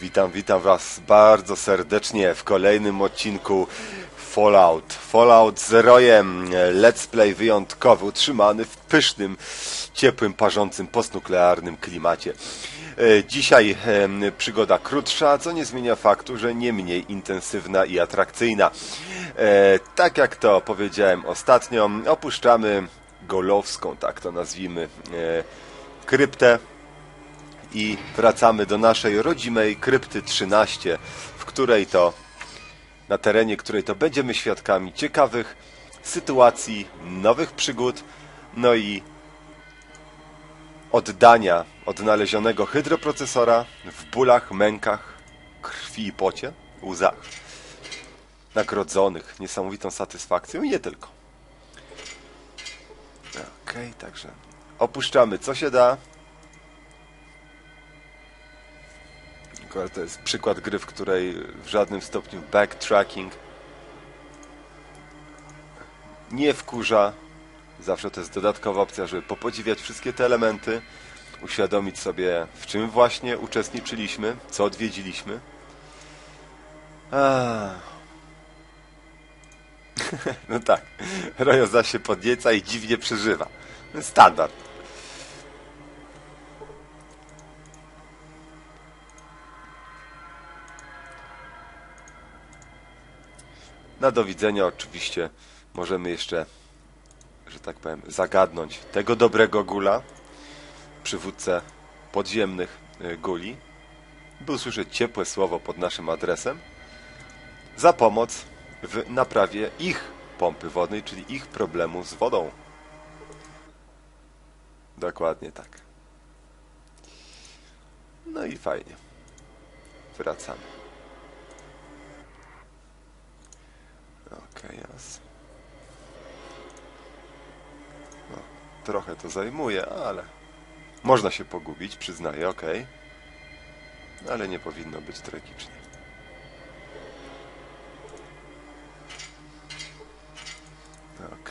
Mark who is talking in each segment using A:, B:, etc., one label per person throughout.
A: Witam, witam Was bardzo serdecznie w kolejnym odcinku Fallout. Fallout z Rojem, let's play wyjątkowy, utrzymany w pysznym, ciepłym, parzącym, postnuklearnym klimacie. E, Dzisiaj przygoda krótsza, co nie zmienia faktu, że nie mniej intensywna i atrakcyjna. E, Tak jak to powiedziałem ostatnio, opuszczamy Golowską, tak to nazwijmy, e, kryptę i wracamy do naszej rodzimej krypty 13, w której to na terenie której to będziemy świadkami ciekawych sytuacji, nowych przygód, no i oddania odnalezionego hydroprocesora w bólach, mękach, krwi i pocie, łzach, nagrodzonych niesamowitą satysfakcją i nie tylko. Okej, także opuszczamy co się da. To jest przykład gry, w której w żadnym stopniu backtracking nie wkurza. Zawsze to jest dodatkowa opcja, żeby popodziwiać wszystkie te elementy, uświadomić sobie, w czym właśnie uczestniczyliśmy, co odwiedziliśmy. Ah. No tak, Rojo zaś się podnieca i dziwnie przeżywa. Standard. Na do widzenia oczywiście możemy jeszcze, że tak powiem, zagadnąć tego dobrego gula, przywódcę podziemnych y, guli, by usłyszeć ciepłe słowo pod naszym adresem za pomoc w naprawie ich pompy wodnej, czyli ich problemu z wodą. Dokładnie tak. No i fajnie. Wracamy. No, trochę to zajmuje, ale można się pogubić, przyznaję. No, ale nie powinno być tragicznie.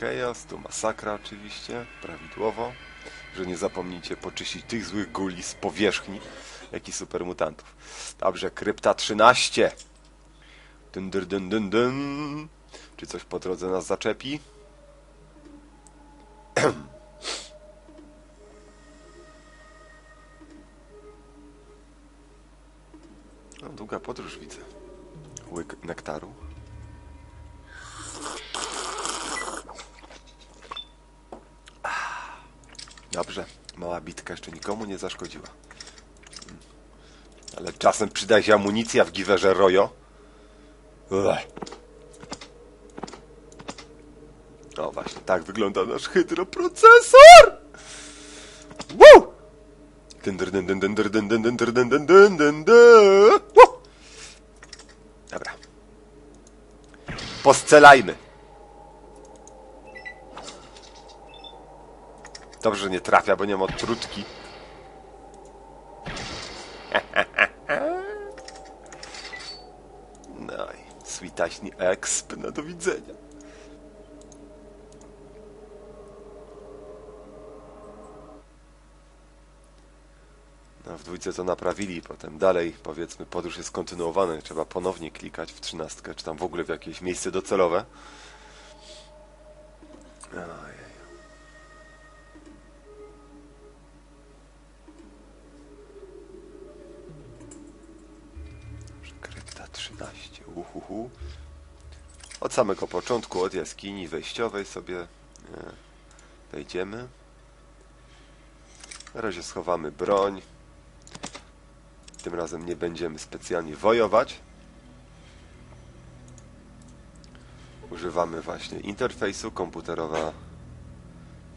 A: Okej, jas, tu masakra oczywiście, prawidłowo. Że nie zapomnijcie poczyścić tych złych guli z powierzchni, jak i supermutantów. Dobrze, krypta 13. Dyn, dyn, dyn, dyn, dyn. Czy coś po drodze nas zaczepi? No, długa podróż widzę. Łyk nektaru. Dobrze, mała bitka jeszcze nikomu nie zaszkodziła. Ale czasem przyda się amunicja w giwerze Rojo. Tak wygląda nasz hydroprocesor! Woo! Dobra. Poscelajmy. Dobrze, że nie trafia, bo nie mam odtrutki. No i switaśni exp na do widzenia. W dwójce to naprawili, potem dalej, powiedzmy, podróż jest kontynuowana, trzeba ponownie klikać w trzynastkę, czy tam w ogóle w jakieś miejsce docelowe. Ojej. Krypta 13, uhuhu. Od samego początku, od jaskini wejściowej sobie e, wejdziemy. Na razie schowamy broń. Tym razem nie będziemy specjalnie wojować. Używamy właśnie interfejsu komputerowa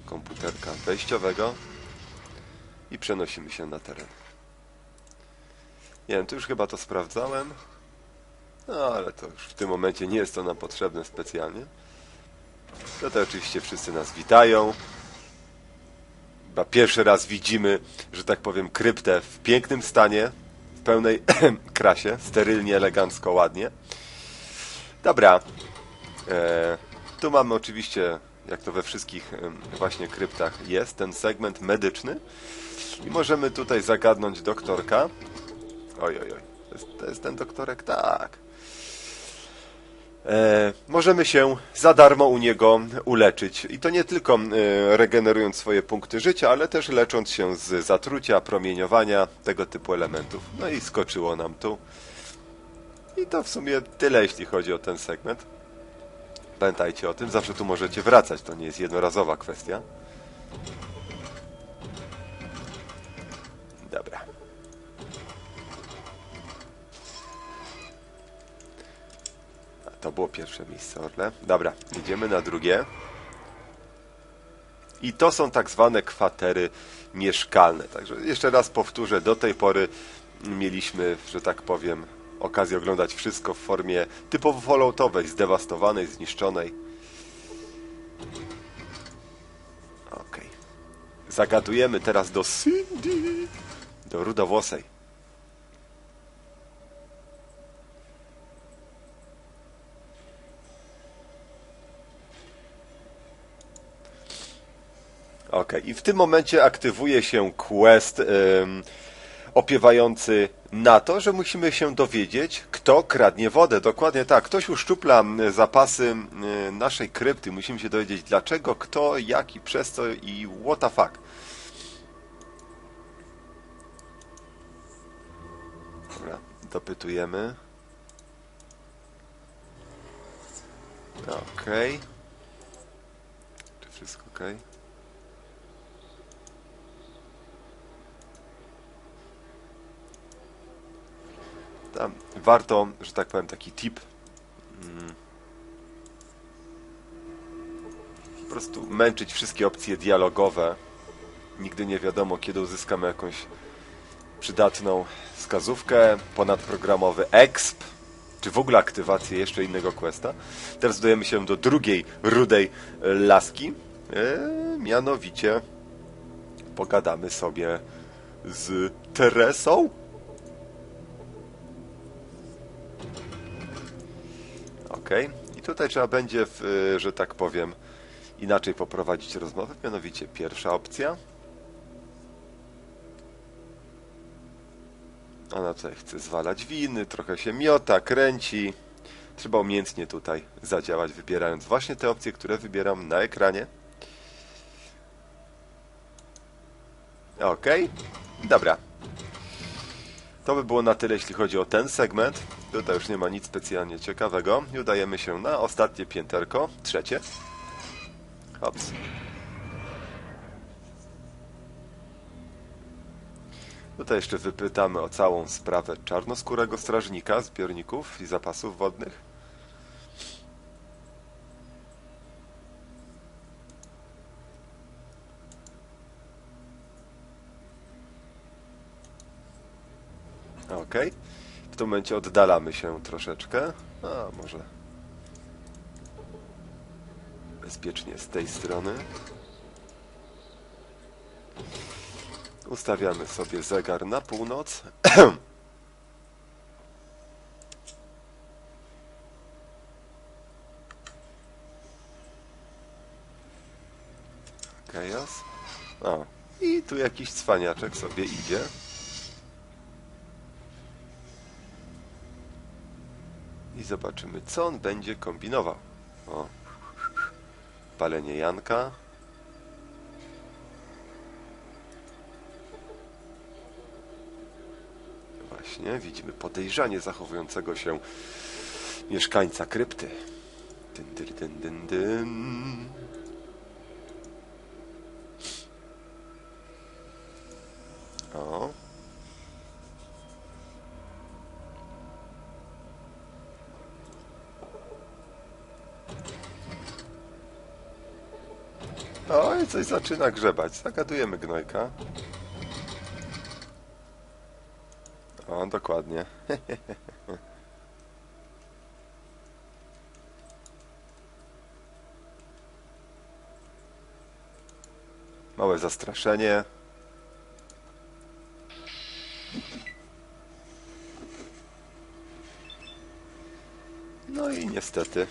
A: komputerka wejściowego i przenosimy się na teren. Nie wiem, tu już chyba to sprawdzałem. No, ale to już w tym momencie nie jest to nam potrzebne specjalnie. To oczywiście wszyscy nas witają. Chyba pierwszy raz widzimy, że tak powiem, kryptę w pięknym stanie, pełnej krasie, sterylnie, elegancko, ładnie. Dobra. E, tu mamy oczywiście, jak to we wszystkich właśnie kryptach jest, ten segment medyczny. I możemy tutaj zagadnąć doktorka. Oj, oj, oj. To jest, to jest ten doktorek? Tak. E, możemy się za darmo u niego uleczyć. I to nie tylko e, regenerując swoje punkty życia, ale też lecząc się z zatrucia, promieniowania, tego typu elementów. No i skoczyło nam tu. I to w sumie tyle, jeśli chodzi o ten segment. Pamiętajcie o tym, zawsze tu możecie wracać, to nie jest jednorazowa kwestia. Dobra. To było pierwsze miejsce, Orle. Dobra, idziemy na drugie. I to są tak zwane kwatery mieszkalne. Także jeszcze raz powtórzę, do tej pory mieliśmy, że tak powiem, okazję oglądać wszystko w formie typowo falloutowej, zdewastowanej, zniszczonej. Okej. Zagadujemy teraz do Cindy, do rudowłosej. Okej, i w tym momencie aktywuje się quest ym, opiewający na to, że musimy się dowiedzieć, kto kradnie wodę. Dokładnie tak, ktoś uszczupla zapasy naszej krypty. Musimy się dowiedzieć dlaczego, kto, jak i przez co i what the fuck. Dobra, dopytujemy. Okej. Czy wszystko okej? Warto, że tak powiem, taki tip. mm, Po prostu męczyć wszystkie opcje dialogowe. Nigdy nie wiadomo, kiedy uzyskamy jakąś przydatną wskazówkę, ponadprogramowy exp, czy w ogóle aktywację jeszcze innego questa. Teraz dodajemy się do drugiej rudej laski. E, mianowicie pogadamy sobie z Teresą. Okej. I tutaj trzeba będzie, y, że tak powiem, inaczej poprowadzić rozmowę. Mianowicie pierwsza opcja. Ona tutaj chce zwalać winy, trochę się miota, kręci. Trzeba umiejętnie tutaj zadziałać, wybierając właśnie te opcje, które wybieram na ekranie. Okej. Dobra. To by było na tyle, jeśli chodzi o ten segment. Tutaj już nie ma nic specjalnie ciekawego. I udajemy się na ostatnie pięterko, trzecie. Hops. Tutaj jeszcze wypytamy o całą sprawę czarnoskórego strażnika, zbiorników i zapasów wodnych. Okej. W tym momencie oddalamy się troszeczkę. A, może bezpiecznie z tej strony. Ustawiamy sobie zegar na północ. Chaos. O, i tu jakiś cwaniaczek sobie idzie. I zobaczymy, co on będzie kombinował. O. Palenie Janka. Właśnie, widzimy podejrzanie zachowującego się mieszkańca krypty. Dyn, dyn, dyn, dyn, dyn. O. Oj, coś zaczyna grzebać. Zagadujemy gnojka. O, dokładnie. Małe zastraszenie. No i niestety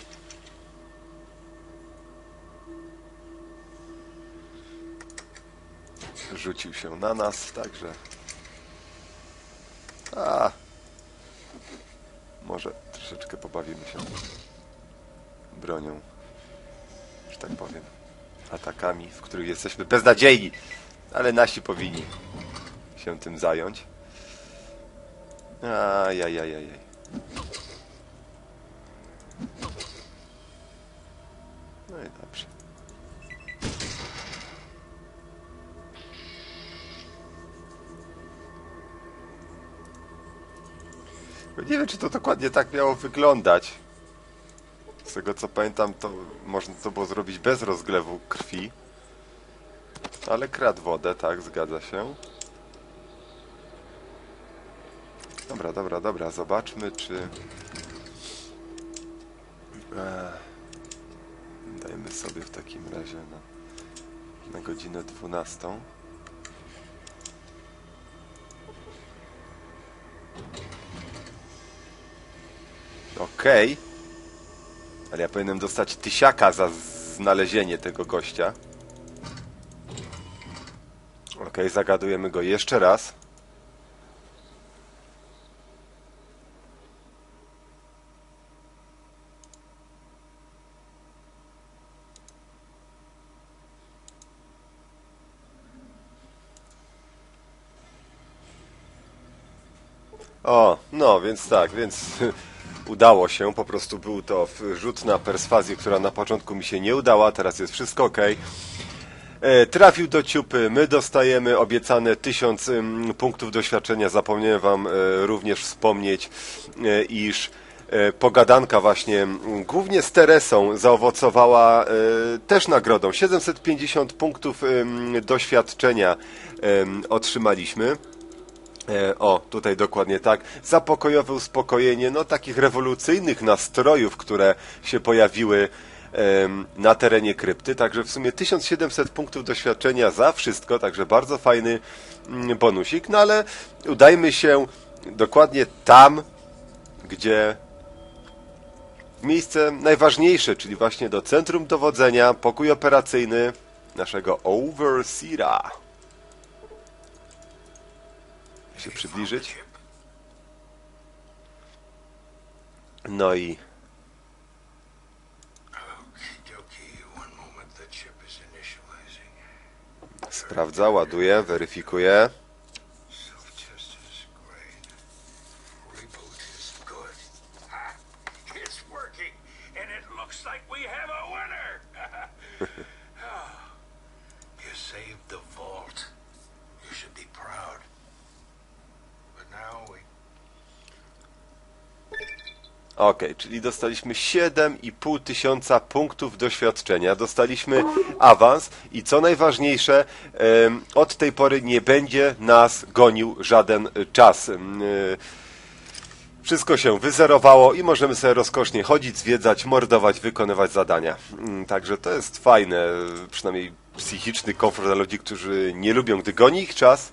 A: rzucił się na nas, także... A, Może troszeczkę pobawimy się bronią, że tak powiem, atakami, w których jesteśmy beznadziejni, ale nasi powinni się tym zająć. Ajajajajaj. No i dobrze. Nie wiem, czy to dokładnie tak miało wyglądać. Z tego co pamiętam, to można to było zrobić bez rozglewu krwi. Ale kradł wodę, tak, zgadza się. Dobra, dobra, dobra, zobaczmy, czy... Ech. Dajmy sobie w takim razie na, na godzinę 12. Okej. Ale ja powinienem dostać tysiaka za znalezienie tego gościa. Okej, zagadujemy go jeszcze raz. O, no, więc tak, więc udało się, po prostu był to rzut na perswazję, która na początku mi się nie udała, teraz jest wszystko ok. E, Trafił do ciupy, my dostajemy obiecane 1000 ym, punktów doświadczenia. Zapomniałem wam e, również wspomnieć, e, iż pogadanka właśnie głównie z Teresą zaowocowała też nagrodą. 750 punktów doświadczenia ym, otrzymaliśmy. E, o, tutaj dokładnie tak. Zapokojowe uspokojenie, no takich rewolucyjnych nastrojów, które się pojawiły na terenie krypty. Także w sumie 1700 punktów doświadczenia za wszystko, także bardzo fajny mm, bonusik. No ale udajmy się dokładnie tam, gdzie miejsce najważniejsze, czyli właśnie do centrum dowodzenia, pokój operacyjny naszego Overseera. Się przybliżyć. No i sprawdza, ładuje, weryfikuje. Okej, czyli dostaliśmy 7,5 tysiąca punktów doświadczenia, dostaliśmy awans i co najważniejsze, od tej pory nie będzie nas gonił żaden czas. Y, Wszystko się wyzerowało i możemy sobie rozkosznie chodzić, zwiedzać, mordować, wykonywać zadania. Mm, Także to jest fajne, przynajmniej psychiczny komfort dla ludzi, którzy nie lubią, gdy goni ich czas.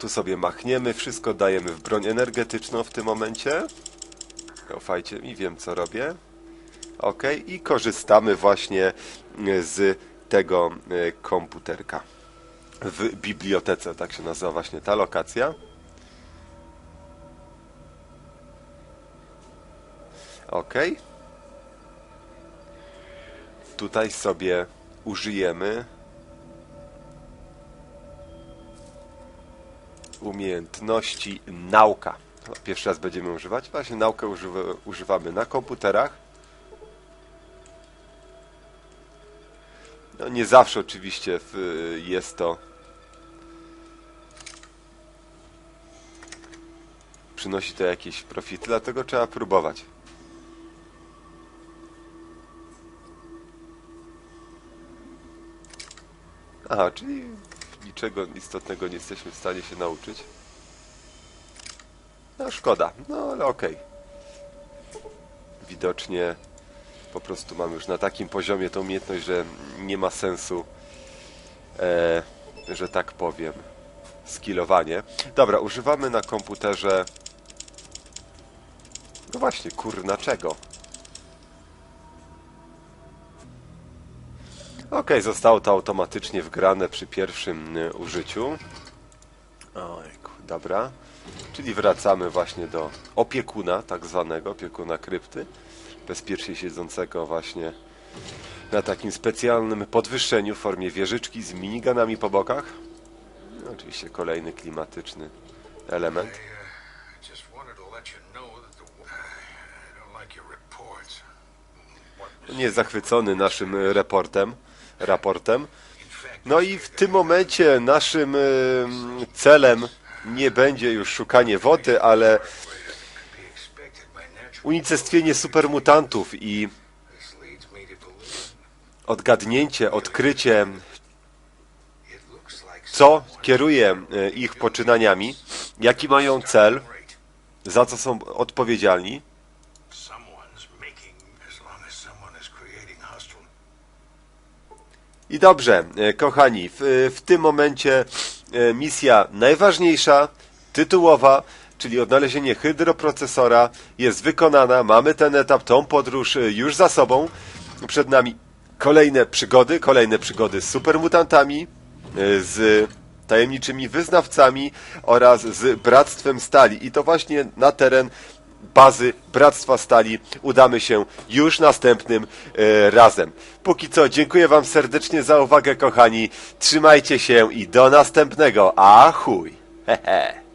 A: Tu sobie machniemy, wszystko dajemy w broń energetyczną w tym momencie. Ufajcie mi, wiem co robię. Ok, i korzystamy właśnie e, z tego e, komputerka w bibliotece, tak się nazywa właśnie ta lokacja. Ok. Tutaj sobie użyjemy umiejętności nauka. To Pierwszy raz będziemy używać. Właśnie naukę używa, używamy na komputerach. No nie zawsze oczywiście jest to przynosi to jakieś profity, dlatego trzeba próbować. Aha, czyli niczego istotnego nie jesteśmy w stanie się nauczyć. No szkoda, no ale okej. Widocznie po prostu mam już na takim poziomie tą umiejętność, że nie ma sensu, e, że tak powiem, skillowanie. Dobra, używamy na komputerze... No właśnie, kurna, czego? Zostało to automatycznie wgrane przy pierwszym y, użyciu. Ojku, dobra. Czyli wracamy właśnie do opiekuna, tak zwanego opiekuna krypty, bezpiecznie siedzącego właśnie na takim specjalnym podwyższeniu w formie wieżyczki z miniganami po bokach. No, oczywiście kolejny klimatyczny element. Nie jest zachwycony naszym reportem, raportem. No i w tym momencie naszym em, celem nie będzie już szukanie wody, ale unicestwienie supermutantów i odgadnięcie, odkrycie, co kieruje e, ich poczynaniami, jaki mają cel, za co są odpowiedzialni. I dobrze, e, kochani, w, w tym momencie e, misja najważniejsza, tytułowa, czyli odnalezienie hydroprocesora jest wykonana. Mamy ten etap, tą podróż e, już za sobą. Przed nami kolejne przygody, kolejne przygody z supermutantami, z tajemniczymi wyznawcami oraz z Bractwem Stali. I to właśnie na teren bazy Bractwa Stali udamy się już następnym e, razem. Póki co, dziękuję Wam serdecznie za uwagę, kochani. Trzymajcie się i do następnego. Achuj! Hehe.